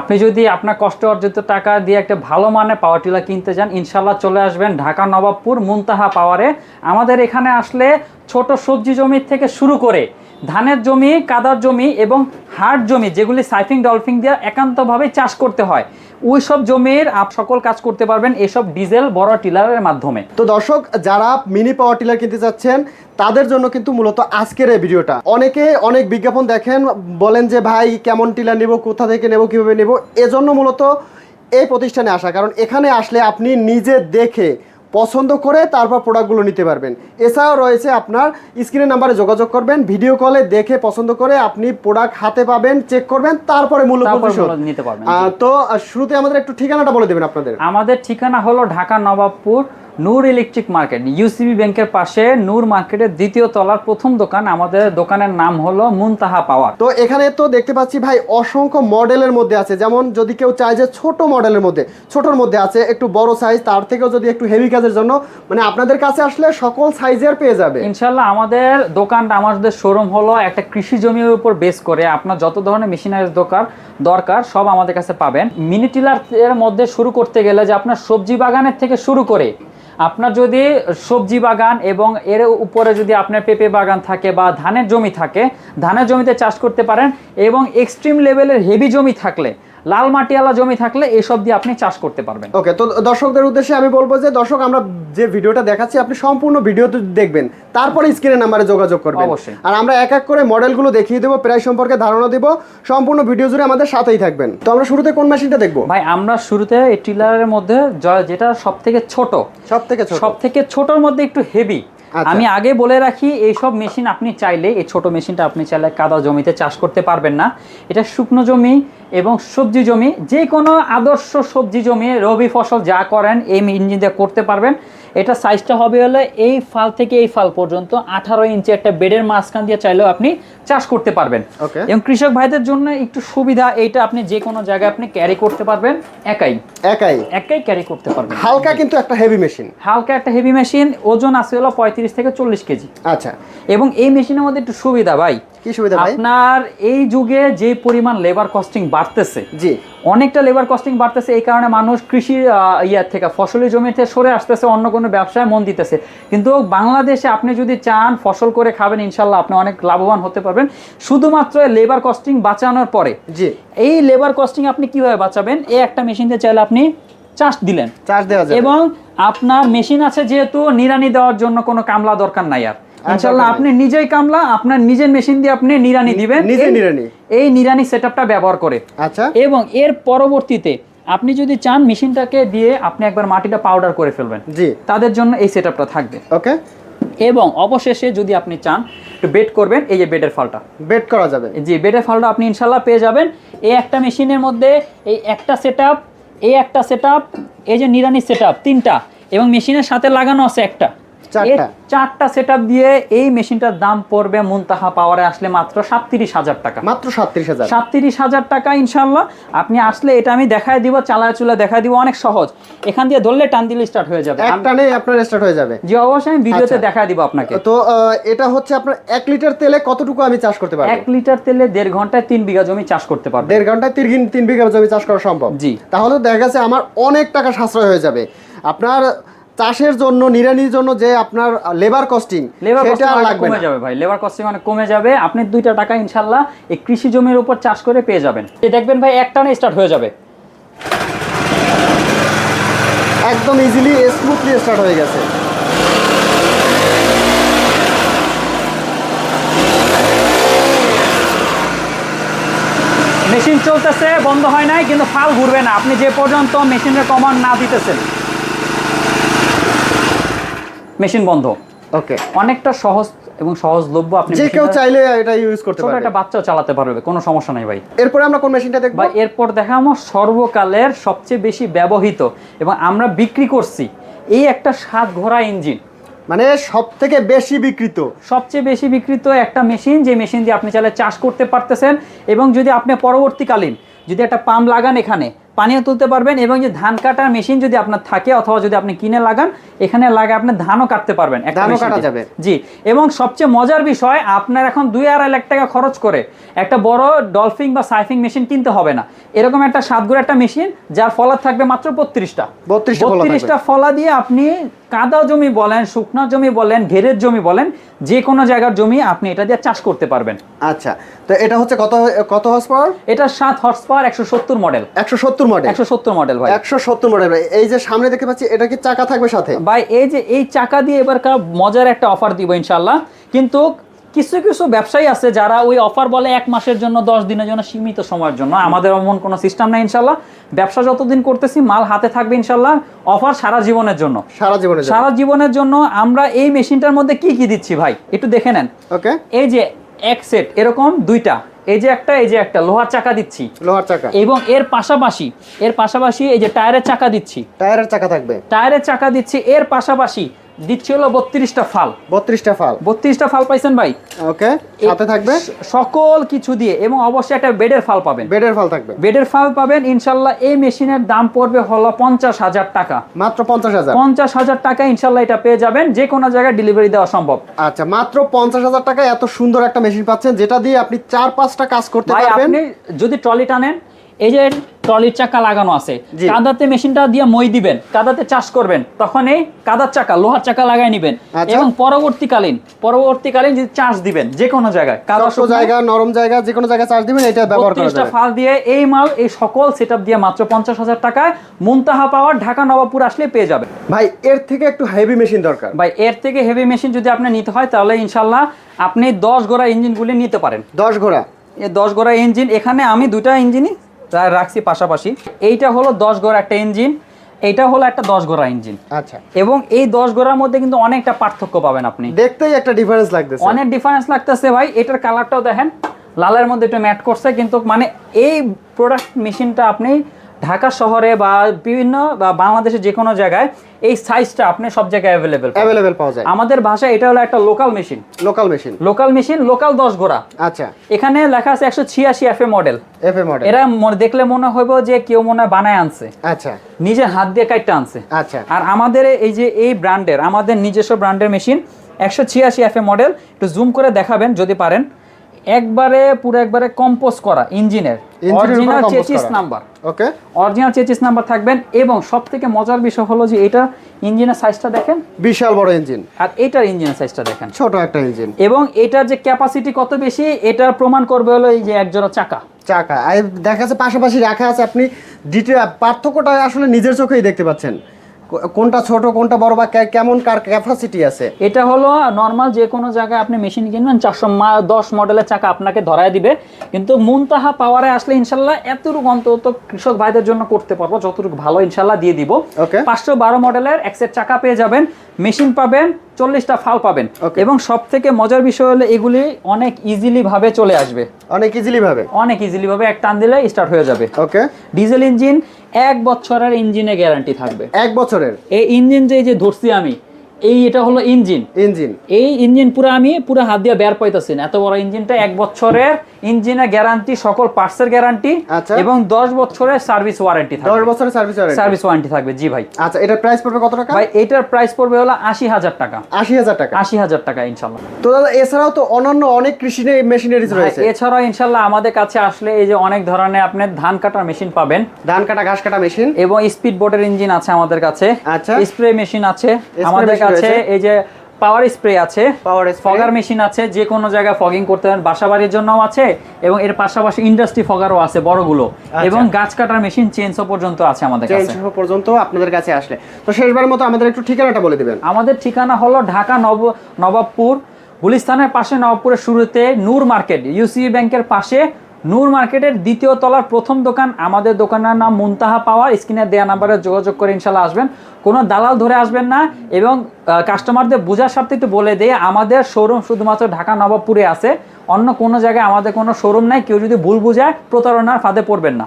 আপনি যদি আপনার কষ্ট অর্জিত টাকা দিয়ে একটা ভালো মানের পাওয়ার টিলার কিনতে চান ইনশাল্লাহ চলে আসবেন ঢাকা নবাবপুর মুনতাহা পাওয়ারে আমাদের এখানে আসলে ছোট সবজি জমি থেকে শুরু করে ধানের জমি, কাদার জমি এবং হাট জমি, যেগুলি সাইফিং, ডলফিং দিয়ে একান্তভাবে চাষ করতে হয় ওই সব জমির আপ সকল কাজ করতে পারবেন এসব ডিজেল বড় টিলারের মাধ্যমে। তো দর্শক, যারা মিনি পাওয়ার টিলার কিনতে চাচ্ছেন তাদের জন্য কিন্তু মূলত আজকের এই ভিডিওটা। অনেকে অনেক বিজ্ঞাপন দেখেন বলেন যে ভাই কেমন টিলার নেব কোথা থেকে নেব কীভাবে নেব? এজন্য মূলত এই প্রতিষ্ঠানে আসা। কারণ এখানে আসলে আপনি নিজে দেখে পছন্দ করে তারপর প্রোডাক্টগুলো নিতে পারবেন। এছাড়াও রয়েছে আপনার স্ক্রিনের নাম্বারে যোগাযোগ করবেন ভিডিও কলে দেখে পছন্দ করে আপনি প্রোডাক্ট হাতে পাবেন চেক করবেন তারপরে মূল্য নিতে পারবেন, তো শুরুতে আমাদের একটু ঠিকানাটা বলে দেবেন আপনাদের। আমাদের ঠিকানা হলো Dhaka Nawabpur Noor electric market UCB ব্যাংকের পাশে নূর মার্কেটের দ্বিতীয় তলার প্রথম দোকান। আমাদের দোকানের নাম হলো মুনতাহা পাওয়ার। তো এখানে তো দেখতে পাচ্ছি ভাই অসংখ্য মডেলের মধ্যে আছে। যেমন যদি কেউ চায় যে ছোট মডেলের মধ্যে ছোটর মধ্যে আছে একটু বড় সাইজ তার থেকেও যদি একটু হেভি কাজের জন্য মানে আপনাদের কাছে আসলে সকল সাইজের পেয়ে যাবে। ইনশাল্লাহ আমাদের দোকানটা আমাদের শোরুম হলো একটা কৃষি জমির উপর বেস করে। আপনার যত ধরনের মেশিনারিজ দরকার দরকার সব আমাদের কাছে পাবেন। মিনি টিলার এর মধ্যে শুরু করতে গেলে যে আপনার সবজি বাগানের থেকে শুরু করে আপনার যদি সবজি বাগান এবং এর উপরে যদি আপনার পেঁপে বাগান থাকে বা ধানের জমি থাকে, ধানের জমিতে চাষ করতে পারেন এবং এক্সট্রিম লেভেলের হেভি জমি থাকলে লাল মাটিওয়ালা জমি থাকলে এসব দিয়ে আপনি চাষ করতে পারবেন। ওকে তো দর্শকদের উদ্দেশ্যে আমি বলব যে দর্শক আমরা যে ভিডিওটা দেখাচ্ছি আপনি সম্পূর্ণ ভিডিও দেখবেন। তারপরে স্ক্রিনের নাম্বারে যোগাযোগ করবেন। অবশ্যই। আর আমরা এক এক করে মডেলগুলো দেখিয়ে দেবো প্রায় সম্পর্কে ধারণা দিব সম্পূর্ণ ভিডিও জুড়ে আমাদের সাথেই থাকবেন। তো আমরা শুরুতে কোন মেশিনটা দেখব? ভাই আমরা শুরুতে এই টিলারের মধ্যে যেটা সব থেকে ছোট সব থেকে ছোট। সব থেকে ছোটর মধ্যে একটু হেভি আচ্ছা। আমি আগে বলে রাখি এইসব মেশিন আপনি চাইলে এই ছোট মেশিনটা আপনি চাইলে কাদা জমিতে চাষ করতে পারবেন না। এটা শুকনো জমি এবং সবজি জমি যে কোনো আদর্শ সবজি জমি রবি ফসল যা করেন এই ইঞ্জিন দিয়ে করতে পারবেন। এটা সাইজটা হবে হলে এই ফাল থেকে এই ফাল পর্যন্ত। আঠারো ইঞ্চি একটা বেডের মাঝখান দিয়ে চাইলেও আপনি চাষ করতে পারবেন। এবং কৃষক ভাইদের জন্য একটু সুবিধা এইটা আপনি যে কোনো জায়গায় আপনি ক্যারি করতে পারবেন একাই। একাই? একাই ক্যারি করতে পারবেন। হালকা কিন্তু একটা হেভি মেশিন হালকা একটা হেভি মেশিন ওজন আছে হলো পঁয়ত্রিশ থেকে চল্লিশ কেজি। আচ্ছা। এবং এই মেশিনের মধ্যে একটু সুবিধা ভাই কি সুবিধা ভাই? আপনার এই যুগে যে পরিমাণ লেবার কস্টিং বাড়তেছে জি। অনেকটা লেবার কস্টিং বাড়তেছে এই কারণে মানুষ কৃষি ইয়ার থেকে ফসলি জমিতে সরে আসতেছে অন্য কোনো ব্যবসায় মন দিতেছে। কিন্তু বাংলাদেশে আপনি যদি চান ফসল করে খাবেন ইনশাল্লাহ আপনি অনেক লাভবান হতে পারবেন। শুধুমাত্র লেবার কস্টিং বাঁচানোর পরে জি। এই লেবার কস্টিং আপনি কীভাবে বাঁচাবেন? এই একটা মেশিন দিয়ে চাইলে আপনি চাষ দিলেন। চাষ দেওয়া এবং আপনার মেশিন আছে যেহেতু নিরানি দেওয়ার জন্য কোনো কামলা দরকার নাই আর। ইনশাল্লাহ দরকার আপনি নিজেই কামলা আপনার নিজের মেশিন দিয়ে আপনি নিরানি দিবেন। নিজে নিড়ানি। এই নিরানি সেটআপটা ব্যবহার করে। আচ্ছা। এবং এর পরবর্তীতে আপনি যদি চান মেশিনটাকে দিয়ে আপনি একবার মাটিটা পাউডার করে ফেলবেন জি। তাদের জন্য এই সেটআপটা থাকবে। ওকে। এবং অবশেষে যদি আপনি চান একটু বেড করবেন এই যে বেডের ফালটা বেড করা যাবে। জি বেডের ফালটা আপনি ইনশাল্লাহ পেয়ে যাবেন। এই একটা মেশিনের মধ্যে এই একটা সেটআপ এই একটা সেটআপ এই যে নিরানি সেটআপ তিনটা। এবং মেশিনের সাথে লাগানো আছে একটা। চারটা। সেটআপ দিয়ে এই মেশিনটার দাম পড়বে মুনতাহা পাওয়ারে আসলে মাত্র সাতত্রিশ হাজার টাকা। মাত্র সাতত্রিশ হাজার। সাতত্রিশ হাজার টাকা ইনশাল্লাহ আপনি আসলে এটা আমি দেখায় দিব চালায় চুলা দেখায় দিব অনেক সহজ। এখান দিয়ে ধরলে টান দিলে স্টার্ট হয়ে যাবে। নেই আপনার স্টার্ট হয়ে যাবে। যে অবশ্যই আমি ভিডিওতে আচ্ছা। দেখায় দিব আপনাকে। তো এটা হচ্ছে আপনার এক লিটার তেলে কতটুকু আমি চাষ করতে পারব? এক লিটার তেলে দেড় ঘন্টায় তিন বিঘা জমি চাষ করতে পারবে। দেড় ঘন্টায় তিন তিন বিঘা জমি চাষ করা সম্ভব? জি। তাহলে দেখা গেছে আমার অনেক টাকা সাশ্রয় হয়ে যাবে। আপনার চাষের জন্য নিরানির জন্য যে আপনার লেবার কস্টিং লেবার সেটা লাগবে কমে যাবে ভাই। লেবার কস্টিং অনেক কমে যাবে। আপনি দুইটা টাকা ইনশাল্লাহ এই কৃষি জমির উপর চাষ করে পেয়ে যাবেন। এই দেখবেন ভাই একটা না স্টার্ট হয়ে যাবে। একদম ইজিলি স্মুথলি স্টার্ট হয়ে গেছে। মেশিন চলতেছে বন্ধ হয় নাই কিন্তু ফাল ঘুরবে না। আপনি যে পর্যন্ত মেশিনের কমান্ড না দিতেছেন মেশিন বন্ধ। ওকে। অনেকটা সহজ এবং সহজলভ্য আপনি যে কেউ চাইলে এটা ইউজ করতে পারবে। একটা বাচ্চাও চালাতে পারবে কোনো সমস্যা নাই ভাই। এরপরে আমরা কোন মেশিনটা দেখব? বা এরপর দেখা আমার সর্বকালের সবচেয়ে বেশি ব্যবহৃত এবং আমরা বিক্রি করছি এই একটা সাত ঘোড়া ইঞ্জিন। মানে সব থেকে বেশি বিকৃত সবচেয়ে বেশি বিক্রিত একটা মেশিন যে মেশিন দিয়ে আপনি চালে চাষ করতে পারতেছেন এবং যদি আপনি পরবর্তীকালীন যদি একটা পাম্প লাগান এখানে পানিও তুলতে পারবেন এবং যে ধান কাটার মেশিন যদি আপনার থাকে অথবা যদি আপনি কিনে লাগান এখানে লাগে আপনি ধানও কাটতে পারবেন ধানও কাটা যাবে। জি এবং সবচেয়ে মজার বিষয় আপনার এখন দুই আড়াই লাখ টাকা খরচ করে একটা বড় ডলফিং বা সাইফিং মেশিন কিনতে হবে না। এরকম একটা সাতগুড় একটা মেশিন যার ফলার থাকবে মাত্র বত্রিশটা। 32 টা ফলা বত্রিশটা ফলা দিয়ে আপনি কাদা জমি বলেন শুকনা জমি বলেন ঘেরের জমি বলেন যে কোনো জায়গার জমি আপনি এটা দিয়ে চাষ করতে পারবেন। আচ্ছা তো এটা হচ্ছে কত কত হর্স পাওয়ার এটা সাত হর্স পাওয়ার একশো সত্তর মডেল একশো সত্তর মডেল একশো সত্তর মডেল ভাই। একশো সত্তর মডেল এই যে সামনে দেখতে পাচ্ছি এটা কি চাকা থাকবে সাথে? ভাই এই যে এই চাকা দিয়ে এবার মজার একটা অফার দিব ইনশাল্লাহ কিন্তু কিছু কিছু ব্যবসায়ী আছে যারা ওই অফার বলে এক মাসের জন্য দশ দিনের জন্য সীমিত সময়ের জন্য। আমাদের এমন কোনো সিস্টেম নাই ইনশাল্লাহ ব্যবসা যতদিন করতেছি মাল হাতে থাকবে ইনশাল্লাহ অফার সারা জীবনের জন্য। সারা জীবনে সারা জীবনের জন্য আমরা এই মেশিনটার মধ্যে কি কি দিচ্ছি ভাই? একটু দেখে নেন। ওকে এই যে এক সেট এরকম দুইটা। এই যে একটা এই যে একটা লোহার চাকা দিচ্ছি। লোহার চাকা। এবং এর পাশাপাশি এর পাশাপাশি এই যে টায়ারের চাকা দিচ্ছি। টায়ারের চাকা থাকবে। টায়ারের চাকা দিচ্ছি এর পাশাপাশি দিচ্ছি হলো বত্রিশটা ফাল। বত্রিশটা ফাল। বত্রিশটা ফাল পাইছেন ভাই? ওকে সাথে থাকবে? সকল কিছু দিয়ে এবং অবশ্যই একটা বেডের ফাল পাবেন। বেডের ফাল থাকবে। বেডের ফাল পাবেন ইনশাল্লাহ এই মেশিনের দাম পড়বে হলো পঞ্চাশ হাজার টাকা। মাত্র পঞ্চাশ হাজার। পঞ্চাশ হাজার টাকা ইনশাল্লাহ এটা পেয়ে যাবেন যে কোনো জায়গায় ডেলিভারি দেওয়া সম্ভব। আচ্ছা মাত্র পঞ্চাশ হাজার টাকায় এত সুন্দর একটা মেশিন পাচ্ছেন যেটা দিয়ে আপনি চার পাঁচটা কাজ করতে পারবেন। আপনি যদি ট্রলি টানেন এই যে ট্রলির চাকা লাগানো আছে। কাদাতে মেশিনটা দিয়ে মই দিবেন কাদাতে চাষ করবেন তখন এই কাদার চাকা লোহার চাকা লাগাই নিবেন। আচ্ছা। এবং পরবর্তীকালীন পরবর্তীকালীন যদি চাষ দিবেন যে কোনো জায়গায় কাদা জায়গা নরম জায়গা যে কোনো জায়গায় চার্জ দিবেন এটা ব্যবহার করা 32টা যাবে। ফাল দিয়ে এই মাল এই সকল সেটআপ দিয়ে মাত্র পঞ্চাশ হাজার টাকায় মুনতাহা পাওয়ার ঢাকা নবাবপুর আসলে পেয়ে যাবেন। ভাই এর থেকে একটু হেভি মেশিন দরকার। ভাই এর থেকে হেভি মেশিন যদি আপনি নিতে হয় তাহলে ইনশাল্লাহ আপনি দশ গোড়া ইঞ্জিনগুলি নিতে পারেন। দশ ঘোড়া এই দশ গোড়া ইঞ্জিন এখানে আমি দুইটা ইঞ্জিনই রাখছি পাশাপাশি। এইটা হলো দশ গোড়া একটা ইঞ্জিন এটা হলো একটা দশ গোড়া ইঞ্জিন আচ্ছা। এবং এই দশ গোড়ার মধ্যে কিন্তু অনেকটা পার্থক্য পাবেন আপনি। দেখতেই একটা ডিফারেন্স লাগতেছে। অনেক ডিফারেন্স লাগতেছে ভাই। এটার কালারটাও দেখেন। লালের মধ্যে একটু ম্যাট করছে কিন্তু মানে এই প্রোডাক্ট মেশিনটা আপনি ঢাকা শহরে বা বিভিন্ন বা বাংলাদেশের যে কোনো জায়গায় এই সাইজটা আপনি সব জায়গায় অ্যাভেলেবেল অ্যাভেলেবেল পাওয়া যায়। আমাদের ভাষায় এটা হলো একটা local machine local machine local machine local দশ গোড়া। আচ্ছা। এখানে লেখা আছে একশো ছিয়াশি F A model F A model এরা মনে- দেখলে মনে হইব যে কেউ মনে হয় বানায় আনছে। আচ্ছা। নিজে হাত দিয়ে কাটতে আনছে। আচ্ছা। আর আমাদের এই যে এই ব্র্যান্ডের আমাদের নিজস্ব ব্র্যান্ডের মেশিন একশো ছিয়াশি এফ এ মডেল একটু জুম করে দেখাবেন যদি পারেন। একবারে পুরো একবারে কম্পোজ করা ইঞ্জিনের original chassis number okay original chassis number থাকবেন এবং সব থেকে মজার বিষয় হলো যে এটা ইঞ্জিনের সাইজটা দেখেন। বিশাল বড় ইঞ্জিন আর এটার ইঞ্জিনের সাইজটা দেখেন। ছোট একটা ইঞ্জিন এবং এটার যে ক্যাপাসিটি কত বেশি এটার প্রমাণ করবে হলো এই যে একজোড়া চাকা। চাকা। আর দেখা যাচ্ছে পাশাপাশি রাখা আছে আপনি পার্থক্যটা আসলে নিজের চোখেই দেখতে পাচ্ছেন। কোনটা ছোট কোনটা বড় বা কেমন কার ক্যাপাসিটি আছে? এটা হলো নর্মাল যে কোনো জায়গায় আপনি মেশিন কিনবেন চারশো দশ মডেলের চাকা আপনাকে ধরায় দিবে। কিন্তু মুনতাহা পাওয়ারে আসলে ইনশাল্লাহ এতটুকু অন্তত কৃষক ভাইদের জন্য করতে পারব যতটুকু ভালো ইনশাল্লাহ দিয়ে দিব. পাঁচশো বারো মডেলের একসেট চাকা পেয়ে যাবেন মেশিন পাবেন চল্লিশটা ফাল পাবেন. এবং সব থেকে মজার বিষয় হলো এগুলি অনেক ইজিলি ভাবে চলে আসবে। অনেক ইজিলি ভাবে? অনেক ইজিলি ভাবে এক টান দিলে স্টার্ট হয়ে যাবে। ওকে ডিজেল ইঞ্জিন এক বছরের ইঞ্জিনে গ্যারান্টি থাকবে। এক বছরের। এই ইঞ্জিন যে এই যে ধরছি আমি এই এটা হলো ইঞ্জিন ইঞ্জিন এই ইঞ্জিন পুরো আমি পুরো হাত দিয়ে বের পাইতেছি না। এত বড় ইঞ্জিনটা এক বছরের ইঞ্জিনের গ্যারান্টি সকল পার্টসের গ্যারান্টি আচ্ছা। এবং দশ বছরের সার্ভিস ওয়ারেন্টি থাকবে। বছরের সার্ভিস সার্ভিস ওয়ারেন্টি থাকবে জি ভাই। আচ্ছা এটার প্রাইস পড়বে কত টাকা? ভাই এইটার প্রাইস পড়বে হলো আশি হাজার টাকা। আশি হাজার টাকা। আশি হাজার টাকা ইনশাল্লাহ। তো দাদা এছাড়াও তো অন্যান্য অনেক কৃষি মেশিনারিজ রয়েছে। এছাড়াও ইনশাল্লাহ আমাদের কাছে আসলে এই যে অনেক ধরনের আপনি ধান কাটার মেশিন পাবেন। ধান কাটা ঘাস কাটা মেশিন এবং স্পিড বোটের ইঞ্জিন আছে আমাদের কাছে। আচ্ছা। স্প্রে মেশিন আছে আমাদের কাছে। এই যে পাওয়ার স্প্রে আছে spray। ফগার মেশিন আছে যে কোনো জায়গায় ফগিং করতে পারেন বাসা বাড়ির জন্যও আছে এবং এর পাশাপাশি ইন্ডাস্ট্রি ফগারও আছে বড়গুলো আচ্ছা। এবং গাছ কাটার মেশিন চেঞ্জও পর্যন্ত আছে আমাদের চেঞ্জ কাছে পর্যন্ত আপনাদের কাছে আসলে তো শেষবার মতো আমাদের একটু ঠিকানাটা বলে দিবেন আমাদের ঠিকানা হলো ঢাকা নব নবাবপুর গুলিস্তানের পাশে নবাবপুরের শুরুতে নূর মার্কেট ইউসিবি ব্যাংকের পাশে নূর মার্কেটের দ্বিতীয় তলার প্রথম দোকান আমাদের দোকানের নাম মুনতাহা পাওয়ার স্ক্রিনে দেয়া নাম্বারে যোগাযোগ করে ইনশাল্লাহ আসবেন। কোনো দালাল ধরে আসবেন না এবং কাস্টমারদের বোঝার স্বার্থে একটু বলে দিয়ে আমাদের শোরুম শুধুমাত্র ঢাকা নবাবপুরে আছে। অন্য কোনো জায়গায় আমাদের কোনো শোরুম নাই, কেউ যদি ভুল বুঝায় প্রতারণার ফাঁদে পড়বেন না।